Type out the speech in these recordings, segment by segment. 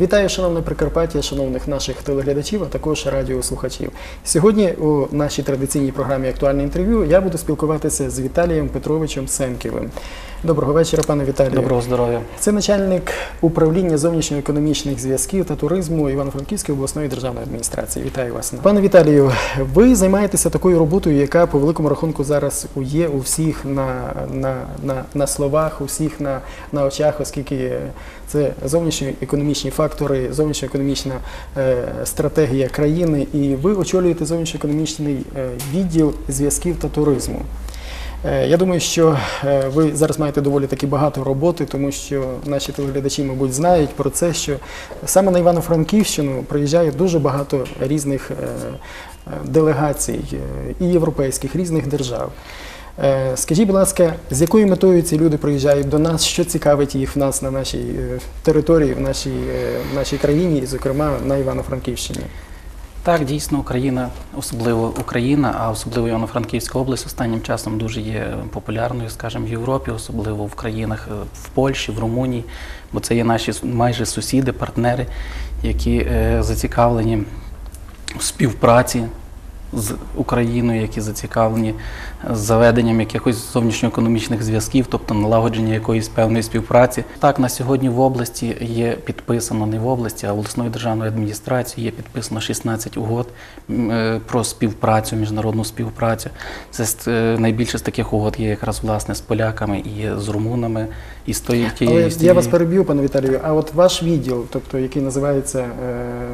Вітаю, шановне Прикарпаття, шановних наших телеглядачів, а також радіослухачів. Сьогодні у нашій традиційній програмі Актуальне інтерв'ю я буду спілкуватися з Віталієм Петровичем Сенківим. Доброго вечора, пане Віталію. Доброго здоров'я. Це начальник управління зовнішньоекономічних зв'язків та туризму Івано-Франківської обласної державної адміністрації. Вітаю вас. Пане Віталію, ви займаєтеся такою роботою, яка по великому рахунку зараз є у всіх на, на, на, на словах, у всіх на, на очах, оскільки це зовнішньоекономічні фактори, зовнішньоекономічна е, стратегія країни, і ви очолюєте зовнішньоекономічний е, відділ зв'язків та туризму. Е, Я думаю, що ви зараз маєте доволі таки багато роботи, тому що наші телеглядачі, мабуть, знають про це, що саме на Івано-Франківщину приїжджає дуже багато різних делегацій і європейських, різних держав. Е, Скажіть, будь ласка, з якою метою ці люди приїжджають до нас, що цікавить їх в нас на нашій е, території, в нашій, е, в нашій країні, і, зокрема, на Івано-Франківщині? Так, дійсно, Україна, особливо Україна, а особливо Івано-Франківська область останнім часом дуже є популярною, скажімо, в Європі, особливо в країнах в Польщі, в Румунії, бо це є наші майже сусіди, партнери, які зацікавлені в співпраці з Україною, які зацікавлені заведенням якихось зовнішньоекономічних зв'язків, тобто налагодження якоїсь певної співпраці. Так, на сьогодні в області є підписано не в області, а обласною державною адміністрацією є підписано 16 угод е, про співпрацю, міжнародну співпрацю. Це е, найбільше з таких угод є якраз власне з поляками і з румунами, і з тої-. Але я вас переб'ю, пане Віталію. А от ваш відділ, тобто який називається е,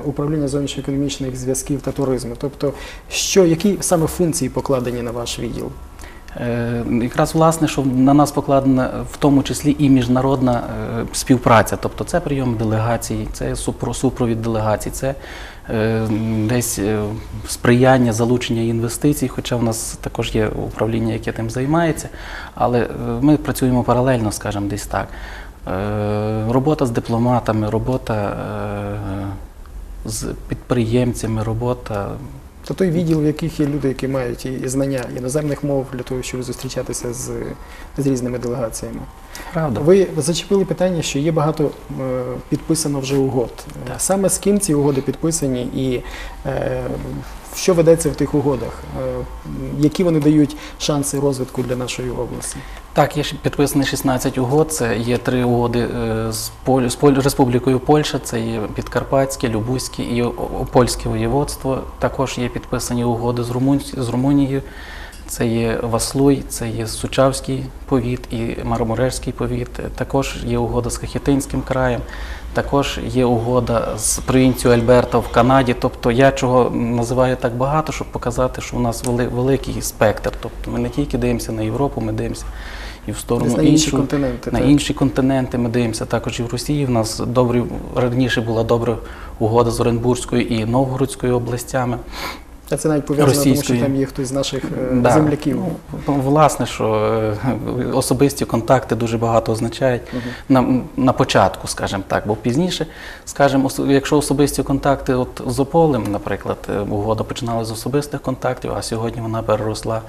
управління зовнішньоекономічних зв'язків та туризму, тобто що які саме функції покладені на ваш відділ? Е, Якраз власне, що на нас покладена в тому числі і міжнародна е, співпраця, тобто це прийом делегацій, це супровід делегацій, це е, десь сприяння залучення інвестицій, хоча в нас також є управління, яке тим займається, але ми працюємо паралельно, скажімо, десь так. Робота з дипломатами, робота з підприємцями, робота То той відділ, в яких є люди, які мають і знання іноземних мов для того, щоб зустрічатися з, з різними делегаціями. правда. Ви зачепили питання, що є багато е, підписано вже угод. Так. Саме з ким ці угоди підписані і е, що ведеться в тих угодах? Е, які вони дають шанси розвитку для нашої області? Так, є підписані 16 угод. Це є три угоди е, з, Поль... з Поль... Республікою Польща, це є Підкарпатське, Любузьке і Польське воєводство. Також є підписані угоди з, Румун... з Румунією. Це є Васлуй, це є Сучавський повіт і Мармурерський повіт. Також є угода з Хахітинським краєм. Також є угода з провінцією Альберта в Канаді. Тобто я чого називаю так багато, щоб показати, що у нас великий спектр. Тобто ми не тільки дивимося на Європу, ми дивимося і в сторону на інші іншу, континенти. на так? інші континенти. Ми дивимося також і в Росії. В нас добрі раніше була добра угода з Оренбурзькою і Новгородською областями. А це навіть пов'язано, тому що там є хтось з наших е, Да. земляків. Ну, власне, що е, особисті контакти дуже багато означають Мгм. на, на початку, скажімо так, бо пізніше, скажімо, якщо особисті контакти от з Ополем, наприклад, е, угода починала з особистих контактів, а сьогодні вона переросла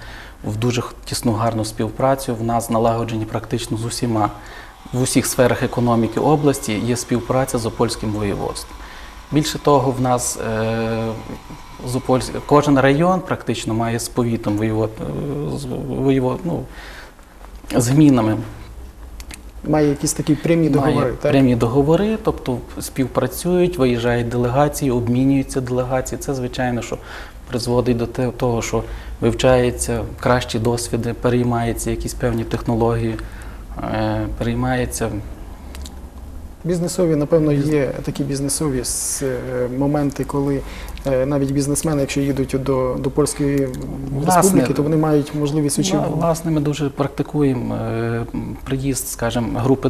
в дуже тісну гарну співпрацю. В нас налагоджені практично з усіма в усіх сферах економіки області є співпраця з опольським воєводством. Більше того, в нас е, кожен район практично має з повітом воєвод... е, з воєвод... ну, з гмінами Має якісь такі прямі договори. має так? прямі договори, тобто співпрацюють, виїжджають делегації, обмінюються делегації. Це, звичайно, що призводить до того, що вивчаються кращі досвіди, переймаються якісь певні технології, е, переймається Бізнесові, напевно, є такі бізнесові е, моменти, коли е, навіть бізнесмени, якщо їдуть до, до польської Власне, республіки, то вони мають можливість учити. Вла- Власне, ми дуже практикуємо е, приїзд, скажімо, групи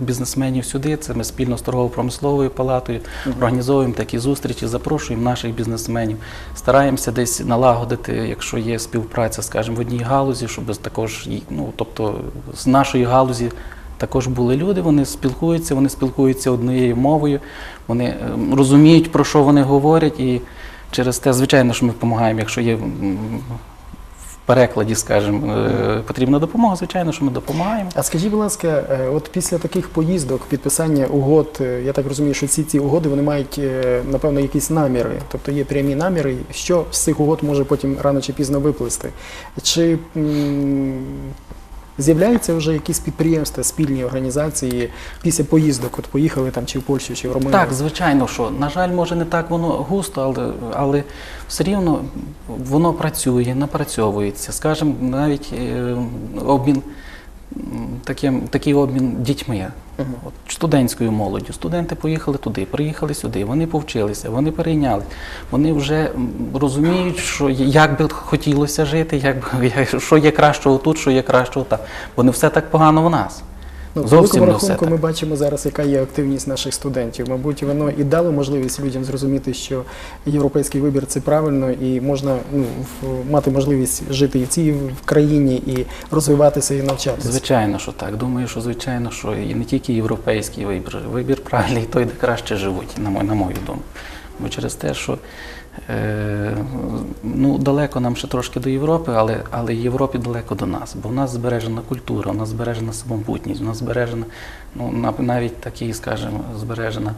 бізнесменів сюди. Це ми спільно з торгово-промисловою палатою організовуємо такі зустрічі, запрошуємо наших бізнесменів. Стараємося десь налагодити, якщо є співпраця, скажімо, в одній галузі, щоб також ну, тобто з нашої галузі. Також були люди, вони спілкуються, вони спілкуються однією мовою, вони е, розуміють, про що вони говорять, і через те, звичайно, що ми допомагаємо, якщо є м, перекладі, скажімо, е, потрібна допомога, звичайно, що ми допомагаємо. А скажіть, будь ласка, е, от після таких поїздок, підписання угод, я так розумію, що всі ці угоди вони мають напевно якісь наміри, тобто є прямі наміри, що з цих угод може потім рано чи пізно виплисти. Чи з'являються вже якісь підприємства, спільні організації після поїздок? От поїхали там чи в Польщу, чи в Румунію? Так, звичайно, що на жаль, може не так воно густо, але, але все рівно воно працює, напрацьовується. Скажімо, навіть е, обмін таким, такий обмін дітьми. От, студентською молоддю. Студенти поїхали туди, приїхали сюди, вони повчилися, вони перейняли. Вони вже розуміють, що як би хотілося жити, як- що є кращого тут, що є кращого там. Бо не все так погано в нас. Ну, в Зовсім не все рахунку так. ми бачимо зараз, яка є активність наших студентів. Мабуть, воно і дало можливість людям зрозуміти, що європейський вибір це правильно, і можна ну, в- мати можливість жити і в цій країні, і розвиватися і навчатися. Звичайно, що так. Думаю, що звичайно, що і не тільки європейський вибір, вибір правильний той, де краще живуть, на мою, на мою думку. Бо через те, що е, ну, далеко нам ще трошки до Європи, але, але Європі далеко до нас. Бо в нас збережена культура, у нас збережена самобутність, у нас збережена ну, навіть такі, скажімо, збережена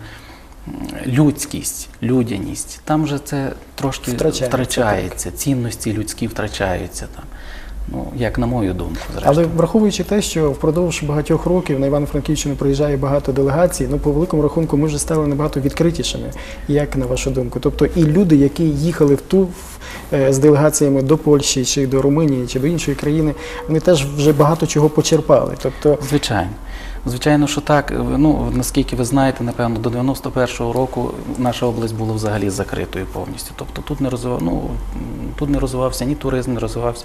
людськість, людяність. Там же це трошки Втрачається, втрачається цінності людські втрачаються там. Ну, як на мою думку, зрештою. Але враховуючи те, що впродовж багатьох років на Івано-Франківщину приїжджає багато делегацій, ну по великому рахунку ми вже стали набагато відкритішими, як на вашу думку. Тобто і люди, які їхали в ту е, з делегаціями до Польщі чи до Румунії чи до іншої країни, вони теж вже багато чого почерпали. Тобто, Звичайно. Звичайно, що так. Ну, наскільки ви знаєте, напевно, до 91-го року наша область була взагалі закритою повністю. Тобто тут не розвивав, ну, тут не розвивався ні туризм, не розвивався.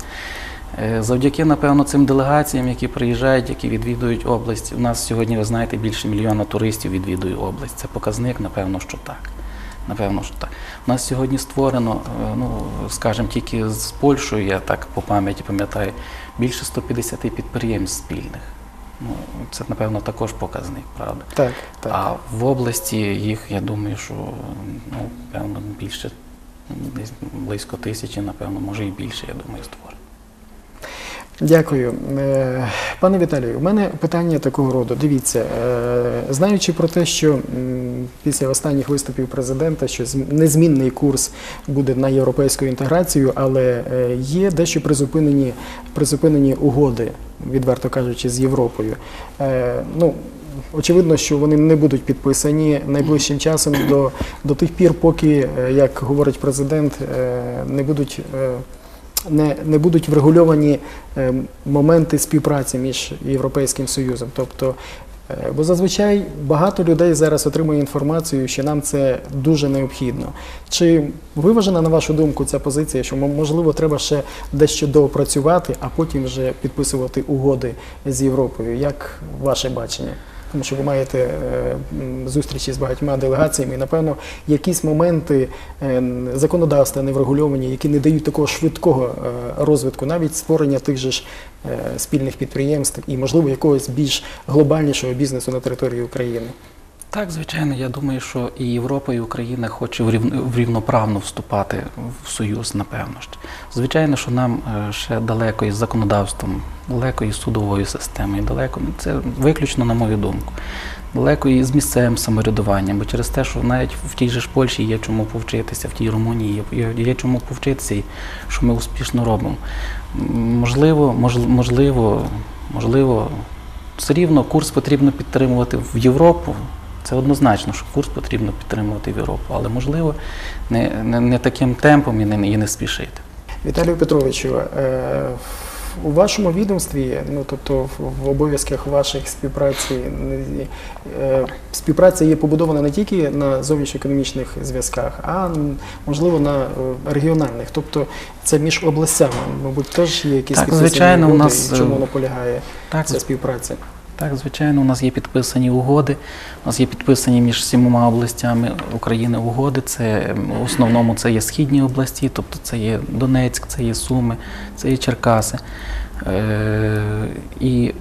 Е, Завдяки, напевно, цим делегаціям, які приїжджають, які відвідують область. У нас сьогодні, ви знаєте, більше мільйона туристів відвідує область. Це показник, напевно, що так. Напевно, що так. У нас сьогодні створено, е, ну, скажімо, тільки з Польщею, я так по пам'яті пам'ятаю, більше 150 підприємств спільних. Ну, це, напевно, також показник, правда. так, так. А в області їх, я думаю, що ну, певно більше, десь близько тисячі, напевно, може і більше, я думаю, створено. Дякую. Е, Пане Віталію, у мене питання такого роду. Дивіться, е, знаючи про те, що після останніх виступів президента, що зм- незмінний курс буде на європейську інтеграцію, але е, є дещо призупинені, призупинені угоди, відверто кажучи, з Європою. Ну, Очевидно, що вони не будуть підписані найближчим часом до, до тих пір, поки, як говорить президент, не будуть не, не будуть врегульовані е, моменти співпраці між Європейським Союзом. Тобто, е, бо зазвичай багато людей зараз отримує інформацію, що нам це дуже необхідно. Чи виважена, на вашу думку, ця позиція, що можливо треба ще дещо доопрацювати, а потім вже підписувати угоди з Європою? Як ваше бачення? Тому що ви маєте е, зустрічі з багатьма делегаціями, і напевно якісь моменти е, законодавства не врегульовані, які не дають такого швидкого е, розвитку, навіть створення тих же ж спільних підприємств і, можливо, якогось більш глобальнішого бізнесу на території України. Так, звичайно, я думаю, що і Європа, і Україна хоче врівн- врівноправно вступати в Союз, напевно. ж. Звичайно, що нам е, ще далеко із законодавством, далеко із судовою системою, далеко, ну, це виключно на мою думку. Далеко і з місцевим самоврядуванням, бо через те, що навіть в тій же ж Польщі є чому повчитися, в тій Румунії є, чому повчитися, що ми успішно робимо. Можливо, можливо, можливо, все рівно курс потрібно підтримувати в Європу. Це однозначно, що курс потрібно підтримувати в Європу, але можливо не, не, не таким темпом і не, і не спішити. Віталію Петровичу, е, у вашому відомстві, ну тобто в, обов'язках ваших співпраці, е, співпраця є побудована не тільки на зовнішньоекономічних зв'язках, а можливо на е, регіональних. Тобто це між областями, мабуть, теж є якісь Так, звичайно, у нас, чому вона полягає Так, ця співпраця. Так, звичайно, у нас є підписані угоди. У нас є підписані між сімома областями України угоди. Це в основному це є східні області, тобто це є Донецьк, це є Суми, це є Черкаси. Е, І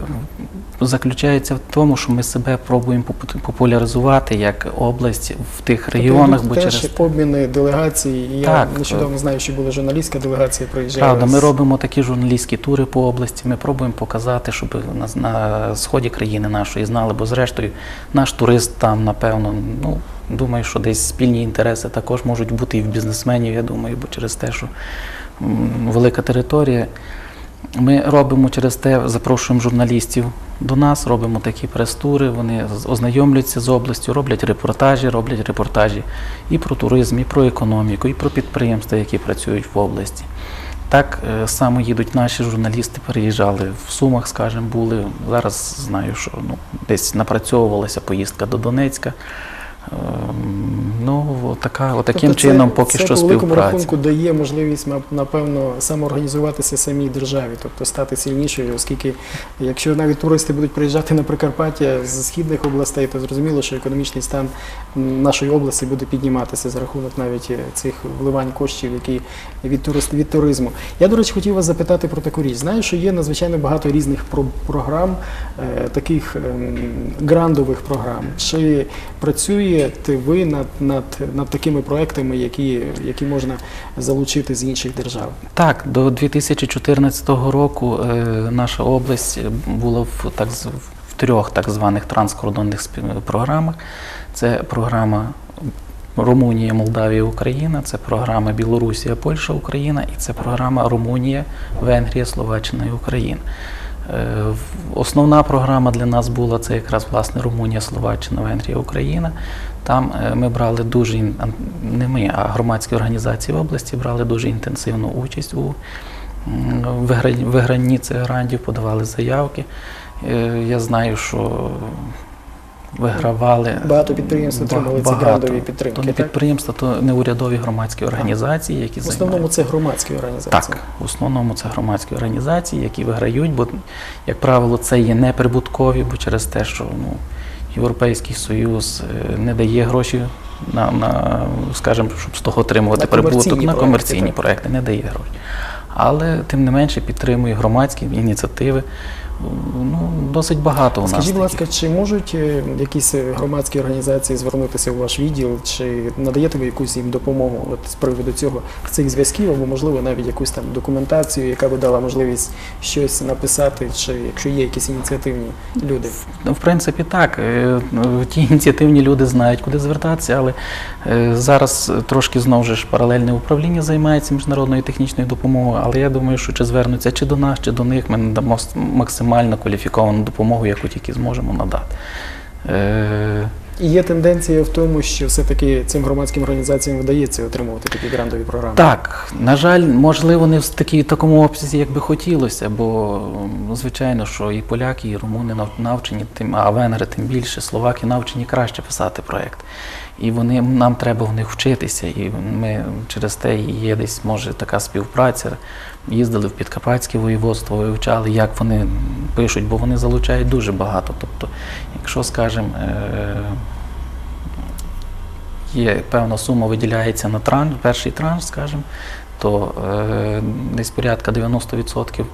заключається в тому, що ми себе пробуємо попу- популяризувати як область в тих регіонах, бо Тобто через обміни делегацій. І Я нещодавно знаю, що була журналістська делегація, приїжджала. Правда, ми робимо такі журналістські тури по області. Ми пробуємо показати, щоб на, на сході країни нашої знали, бо зрештою наш турист там, напевно, ну думаю, що десь спільні інтереси також можуть бути і в бізнесменів, я думаю, бо через те, що велика територія. Ми робимо через те, запрошуємо журналістів до нас, робимо такі прес-тури, вони ознайомлюються з областю, роблять репортажі, роблять репортажі і про туризм, і про економіку, і про підприємства, які працюють в області. Так е, само їдуть наші журналісти, переїжджали в Сумах, скажімо, були. Зараз знаю, що ну, десь напрацьовувалася поїздка до Донецька. Ем, Ну, така, отаким Тобто чином поки це що по великому співпраця. рахунку дає можливість нап- напевно самоорганізуватися самій державі, тобто стати сильнішою, оскільки якщо навіть туристи будуть приїжджати на Прикарпаття з східних областей, то зрозуміло, що економічний стан нашої області буде підніматися за рахунок навіть е, цих вливань коштів, які від турист від туризму. Я до речі хотів вас запитати про таку річ. Знаю, що є надзвичайно багато різних про- програм, е, таких ем, грандових програм. Чи працюєте ви над, над, над такими проектами, які, які можна залучити з інших держав? Так, до 2014 року е, наша область була в, так, в трьох так званих транскордонних програмах. Це програма Румунія, Молдавія, Україна, це програма Білорусія, Польща, Україна і це програма Румунія, Венгрія, Словаччина і Україна. Е, Основна програма для нас була це якраз власне Румунія, Словаччина, Венгрія, Україна. Там е, ми брали дуже не ми, а громадські організації в області брали дуже інтенсивну участь у вигранні цих грантів, подавали заявки. Е, Я знаю, що вигравали Багато підприємств отримали ці грантові підтримки, То не так? підприємства, то неурядові громадські організації, які В основному займаються. це громадські організації. Так, в основному це громадські організації, які виграють, бо, як правило, це є неприбуткові, бо через те, що ну, Європейський Союз е, не дає гроші на, на скажімо, щоб з того отримувати На прибуток на комерційні проекти, не дає гроші. Але тим не менше підтримує громадські ініціативи. Ну, досить багато у нас. Скажіть, будь ласка, чи можуть е, якісь е, громадські організації звернутися у ваш відділ, чи надаєте ви якусь їм допомогу от з приводу цього цих зв'язків, або можливо навіть якусь там документацію, яка би дала можливість щось написати, чи якщо є якісь ініціативні люди? Ну, В принципі, так. Е, ну, Ті ініціативні люди знають, куди звертатися, але зараз трошки знову ж паралельне управління займається міжнародною технічною допомогою, але я думаю, що чи звернуться чи до нас, чи до них, ми надамо с- максимально кваліфіковану допомогу, яку тільки зможемо надати. І є тенденція в тому, що все-таки цим громадським організаціям вдається отримувати такі грантові програми. Так, на жаль, можливо, не в такій такому обсязі, як би хотілося, бо звичайно, що і поляки, і румуни нав- навчені, тим, а венгри тим більше, словаки навчені краще писати проект. І вони нам треба в них вчитися. І ми через те є десь може така співпраця. Їздили в Підкарпатське воєводство, вивчали, як вони пишуть, бо вони залучають дуже багато. Тобто, якщо, скажімо, е, є певна сума виділяється на транш, перший транш, скажімо, то е, десь порядка 90%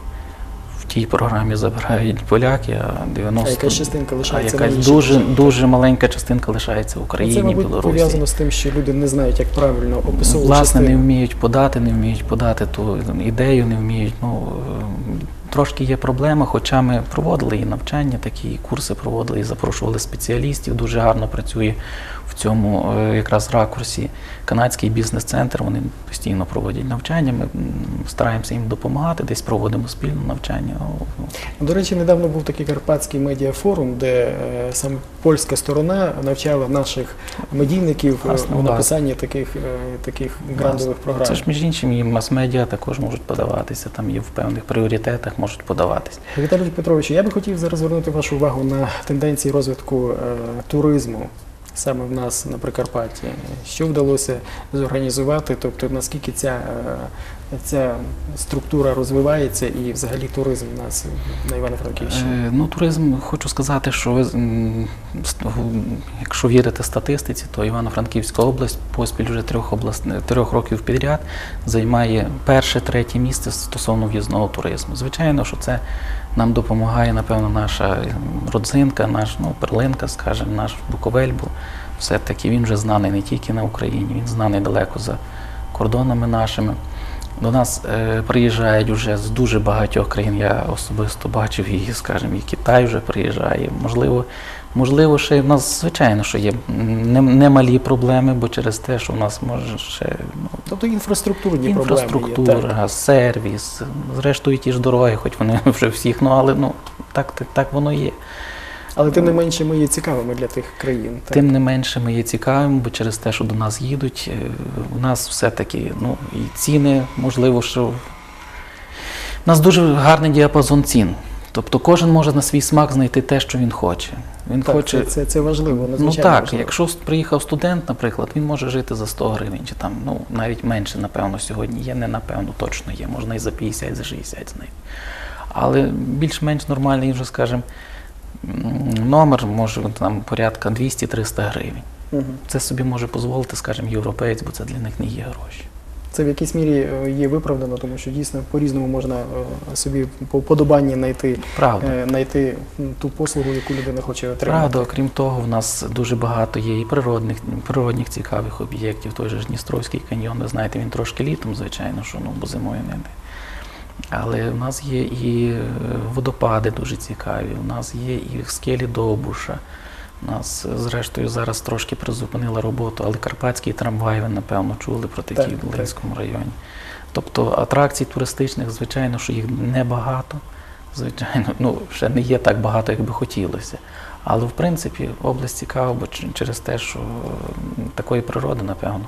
в тій програмі забирають поляки, а 90% А якась частинка а лишається на якась дуже, дуже маленька частинка лишається в Це, Україні, мабуть, Білорусі. пов'язано з тим, що люди не знають, як правильно описувати Власне, не частину. вміють подати, не вміють подати ту ідею, не вміють. Ну, е, трошки є проблема, хоча ми проводили і навчання, такі і курси проводили, і запрошували спеціалістів. Дуже гарно працює в цьому е, якраз ракурсі канадський бізнес-центр. Вони постійно проводять навчання. Ми стараємося їм допомагати, десь проводимо спільне навчання. До речі, недавно був такий карпатський медіафорум, де е, саме польська сторона навчала наших медійників е, у написанні таких, таких грантових програм. Це ж між іншим і мас-медіа також можуть подаватися, там є в певних пріоритетах можуть подаватись. Віталій Петрович, я би хотів зараз звернути вашу увагу на тенденції розвитку е, туризму саме в нас на Прикарпатті. Що вдалося зорганізувати? Тобто, наскільки ця е, ця структура розвивається і взагалі туризм у нас на Івано-Франківщині? Е, Ну, туризм, хочу сказати, що ви, якщо вірити статистиці, то Івано-Франківська область поспіль вже трьох, област... трьох років підряд займає перше, третє місце стосовно в'їзного туризму. Звичайно, що це нам допомагає, напевно, наша родзинка, наш ну, перлинка, скажімо, наш Буковель, бо все-таки він вже знаний не тільки на Україні, він знаний далеко за кордонами нашими. До нас е, приїжджають вже з дуже багатьох країн. Я особисто бачив і, скажімо, і Китай вже приїжджає. Можливо, можливо, ще в нас звичайно, що є не- немалі проблеми, бо через те, що в нас може ще ну, Тобто інфраструктурні проблеми є. інфраструктура, сервіс, зрештою ті ж дороги, хоч вони вже всіх, ну але ну так, так, так воно є. Але тим не менше ми є цікавими для тих країн. Так? Тим не менше ми є цікавими, бо через те, що до нас їдуть, е, у нас все-таки ну, і ціни, можливо, що у нас дуже гарний діапазон цін. Тобто кожен може на свій смак знайти те, що він хоче. Він Так, хоче. це, це, це важливо, Ну так, важливо. якщо приїхав студент, наприклад, він може жити за 100 гривень, чи там ну навіть менше, напевно, сьогодні є, не напевно, точно є, можна і за 50, і за 60 знайти. Але більш-менш нормальний, вже, скажімо, номер може там порядка 200-300 гривень. Мгм. Це собі може дозволити, скажімо, європеєць, бо це для них не є гроші. Це в якійсь мірі е, є виправдано, тому що дійсно по-різному можна е, собі по подобанні знайти, е, знайти ту послугу, яку людина хоче отримати. Правда, окрім того, в нас дуже багато є і природних, природних цікавих об'єктів. Той же Дністровський каньйон, ви знаєте, він трошки літом, звичайно, що ну, бо зимою не йде. Але в нас є і е, водопади дуже цікаві, у нас є і скелі Довбуша. У нас, е, зрештою, зараз трошки призупинила роботу, але Карпатський трамвай, ви напевно чули про такі Так, в так. Районі. Тобто атракцій туристичних, звичайно, що їх небагато. Звичайно, ну ще не є так багато, як би хотілося. Але в принципі область цікава, бо через те, що такої природи, напевно.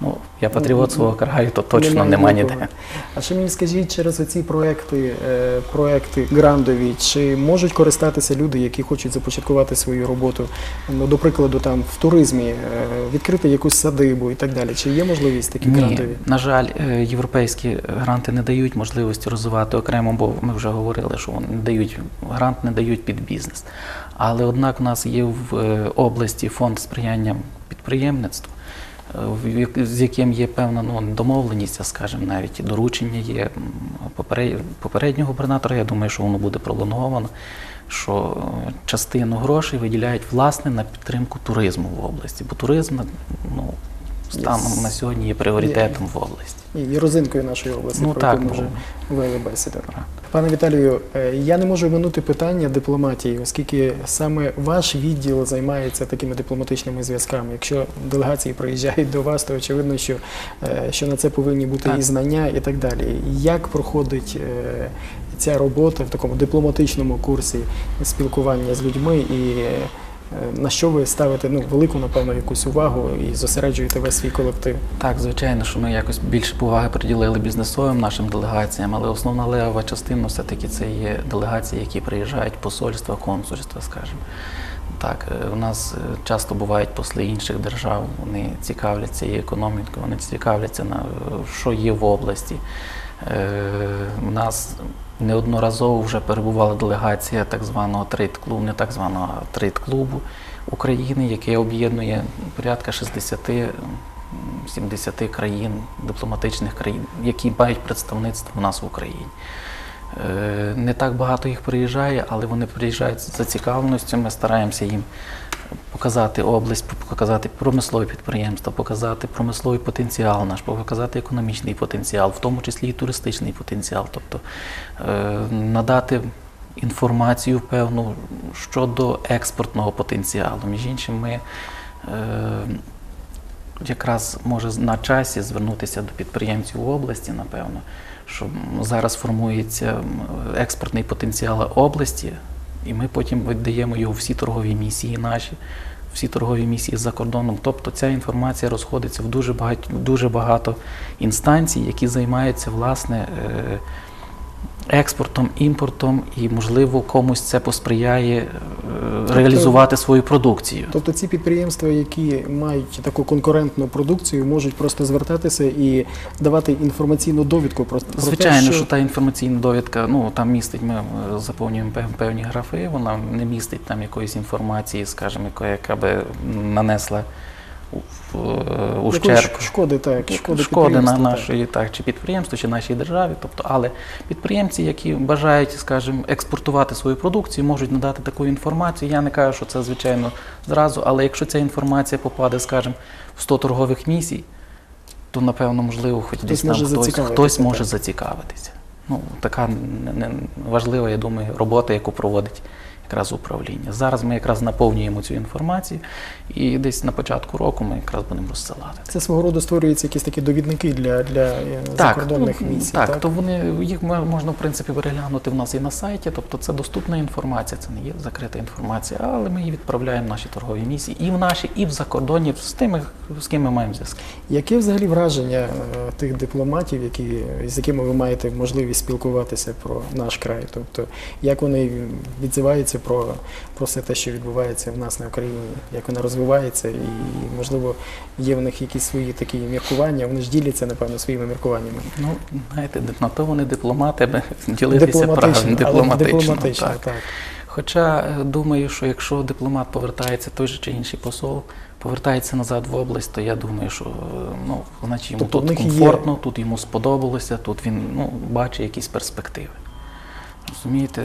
Ну, я патріот свого краю, то точно нема нікого. ніде. А ще мені скажіть, через оці проекти, е, проекти грандові, чи можуть користатися люди, які хочуть започаткувати свою роботу, ну, до прикладу, там в туризмі, е, відкрити якусь садибу і так далі? Чи є можливість такі Ні, грантові? на жаль, е, європейські гранти не дають можливості розвивати окремо, бо ми вже говорили, що вони не дають грант, не дають під бізнес. Але однак у нас є в області фонд сприяння підприємництву, з яким є певна ну, домовленість, скажімо, навіть доручення є попереднього губернатора. Я думаю, що воно буде пролонговано. Що е, частину грошей виділяють власне на підтримку туризму в області, бо туризм ну, станом на сьогодні є пріоритетом в області. І розинкою нашої області, Ну про так, яку ми вже ну, вели бесіду. Пане Віталію, е, я не можу минути питання дипломатії, оскільки саме ваш відділ займається такими дипломатичними зв'язками. Якщо делегації приїжджають до вас, то очевидно, що, е, що на це повинні бути Так. і знання, і так далі. Як проходить е, ця робота в такому дипломатичному курсі спілкування з людьми і на що ви ставите ну, велику, напевно, якусь увагу і зосереджуєте весь свій колектив? Так, звичайно, що ми якось більше уваги приділили бізнесовим нашим делегаціям, але основна левова частина все-таки це є делегації, які приїжджають посольства, консульства, скажімо. Так, е, у нас е, часто бувають посли інших держав, вони цікавляться і економікою, вони цікавляться на е, що є в області. Е, У нас неодноразово вже перебувала делегація так званого трейд-клубу, не так званого трейд-клубу України, який об'єднує порядка 60 м, 70 країн, дипломатичних країн, які мають представництво у нас в Україні. Е, Не так багато їх приїжджає, але вони приїжджають з зацікавленістю. Ми стараємося їм показати область, показати промислові підприємства, показати промисловий потенціал наш, показати економічний потенціал, в тому числі і туристичний потенціал, тобто е, надати інформацію певну щодо експортного потенціалу. Між іншим, ми е, якраз може на часі звернутися до підприємців в області, напевно, що зараз формується експортний потенціал області, і ми потім віддаємо його всі торгові місії наші, всі торгові місії за кордоном. Тобто ця інформація розходиться в дуже багато, дуже багато інстанцій, які займаються власне. е, експортом, імпортом, і можливо комусь це посприяє е, реалізувати свою продукцію. Тобто ці підприємства, які мають таку конкурентну продукцію, можуть просто звертатися і давати інформаційну довідку про, про Звичайно, те, що... та інформаційна довідка, ну там містить, ми е, заповнюємо певні графи, вона не містить там якоїсь інформації, скажімо, яка, би нанесла ущерб. шкоди, так, шкоди, шкоди на підприємству, так. нашої так, чи підприємству, чи нашій державі. Тобто, але підприємці, які бажають, скажімо, експортувати свою продукцію, можуть надати таку інформацію. Я не кажу, що це звичайно зразу, але якщо ця інформація попаде, скажімо, в 100 торгових місій, то напевно, можливо, хоч Хтось десь там може хтось, хтось так. може зацікавитися. Ну, така не- не- важлива, я думаю, робота, яку проводить якраз управління. Зараз ми якраз наповнюємо цю інформацію, і десь на початку року ми якраз будемо розсилати. Це свого роду створюються якісь такі довідники для, для е, закордонних ну, місій. Так, то вони їх можна в принципі переглянути в нас і на сайті. Тобто це доступна інформація, це не є закрита інформація, але ми її відправляємо в наші торгові місії і в наші, і в закордонні з тими, з ким ми маємо зв'язки. Яке взагалі враження е, тих дипломатів, які, з якими ви маєте можливість спілкуватися про наш край? Тобто, як вони відзиваються про, про все те, що відбувається в нас на Україні, як вона розвивається, і можливо є в них якісь свої такі міркування, вони ж діляться, напевно, своїми міркуваннями. Ну, знаєте, на то вони дипломати, аби ділитися Дипломатично, правильно, дипломатично. дипломатично, так. так. Хоча е, думаю, що якщо дипломат повертається, той же чи інший посол, повертається назад в область, то я думаю, що е, ну, значить йому Тобто тут них є- комфортно, тут йому сподобалося, тут він ну, бачить якісь перспективи. Розумієте?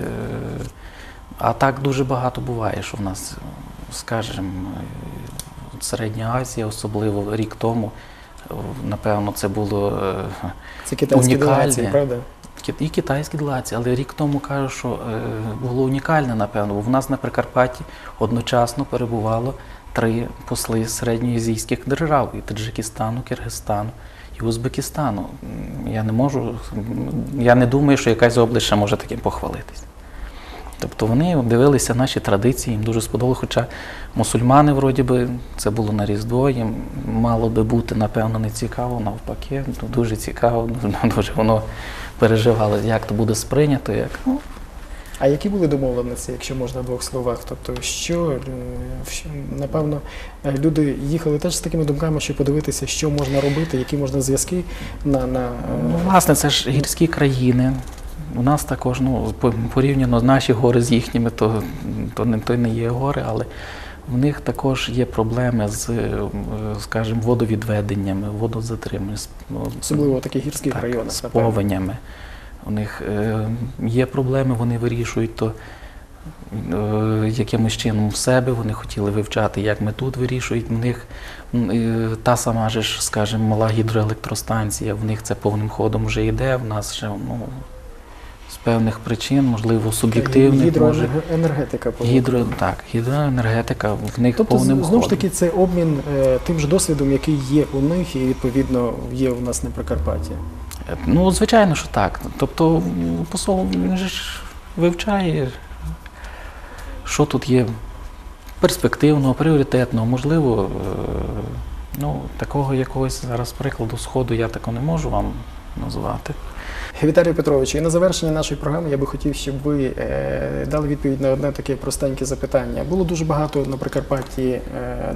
А так дуже багато буває, що в нас, скажімо, Середня Азія, особливо рік тому, напевно, це було е, Це китайські делегації, правда? І китайські делегації, але рік тому кажу, що е, було унікальне, напевно, бо в нас на Прикарпатті одночасно перебувало три посли середньоазійських держав і Таджикистану, Киргизстану і Узбекистану. Я не можу, я не думаю, що якась область ще може таким похвалитись. Тобто вони дивилися наші традиції, їм дуже сподобалося, хоча мусульмани, вроді би, це було на Різдво, їм мало би бути, напевно, не цікаво, навпаки, ну, дуже цікаво, дуже воно переживало, як то буде сприйнято, як ну, А які були домовленості, якщо можна в двох словах? Тобто, що, е, напевно, е, люди їхали теж з такими думками, щоб подивитися, що можна робити, які можна зв'язки на, на е, Ну, власне, це ж гірські країни. У нас також, ну, по- порівняно наші гори з їхніми, то, то, не, то не є гори, але в них також є проблеми з, е, скажімо, водовідведеннями, водозатриманням, ну, особливо в таких гірських так, районах. з повенями. У них е, є проблеми, вони вирішують то е, якимось чином в себе. Вони хотіли вивчати, як ми тут вирішують. В них та сама ж, скажімо, мала гідроелектростанція, в них це повним ходом вже йде. В нас ще ну, певних причин, можливо, суб'єктивних. Гідроенергетика. по- Гідро, так, гідроенергетика в них Тобто, повним знову ж таки, це обмін е, тим же досвідом, який є у них, і відповідно є у нас на Прикарпатті. Ну, звичайно, що так. Тобто посол він же ж вивчає, що тут є перспективного, пріоритетного, можливо, е, ну, такого якогось зараз прикладу сходу я такого не можу вам назвати. Віталій Петрович, і на завершення нашої програми я би хотів, щоб ви е, дали відповідь на одне таке простеньке запитання. Було дуже багато на Прикарпатті е,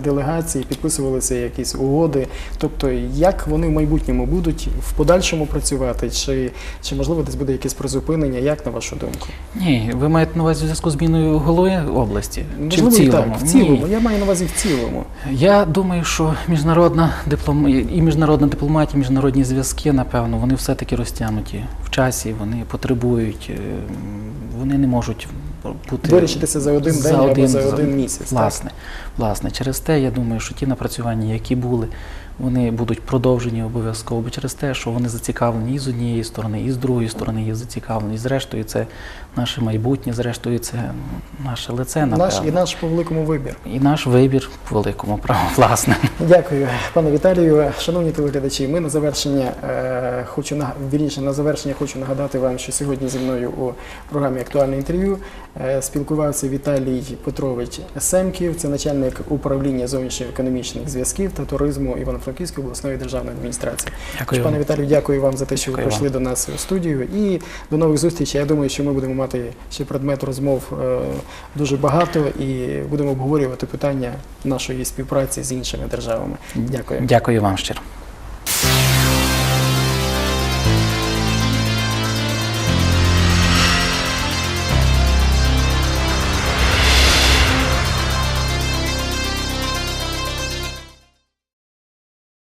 делегацій, підписувалися якісь угоди. Тобто, як вони в майбутньому будуть в подальшому працювати, чи, чи можливо десь буде якесь призупинення? Як на вашу думку? Ні, ви маєте на увазі в зв'язку з зміною голови області? Чи в цілому? так, в цілому. Ні. Я маю на увазі в цілому. Я думаю, що міжнародна диплом... і міжнародна дипломатія, міжнародні зв'язки, напевно, вони все-таки розтягнуті в часі, вони потребують, е, вони не можуть бути Вирішитися за один день або за один місяць. так? Власне, власне, через те я думаю, що ті напрацювання, які були, вони будуть продовжені обов'язково, бо через те, що вони зацікавлені і з однієї сторони, і з другої сторони є зацікавлені. І зрештою, це наше майбутнє, зрештою, це наше лице, напевно. Наш і наш по великому вибір. І наш вибір по великому праву, власне. Дякую, пане Віталію. Шановні телеглядачі, ми на завершення е, хочу на вірніше на завершення хочу нагадати вам, що сьогодні зі мною у програмі Актуальне інтерв'ю е, спілкувався Віталій Петрович Семків, це начальник управління зовнішньоекономічних зв'язків та туризму івано Івано-Франківської обласної державної адміністрації. Дякую. Пане Віталію, дякую вам за те, що ви Дякую прийшли до нас у студію. І до нових зустрічей. Я думаю, що ми будемо мати ще предмет розмов е, дуже багато і будемо обговорювати питання нашої співпраці з іншими державами. Дякую. Дякую вам щиро.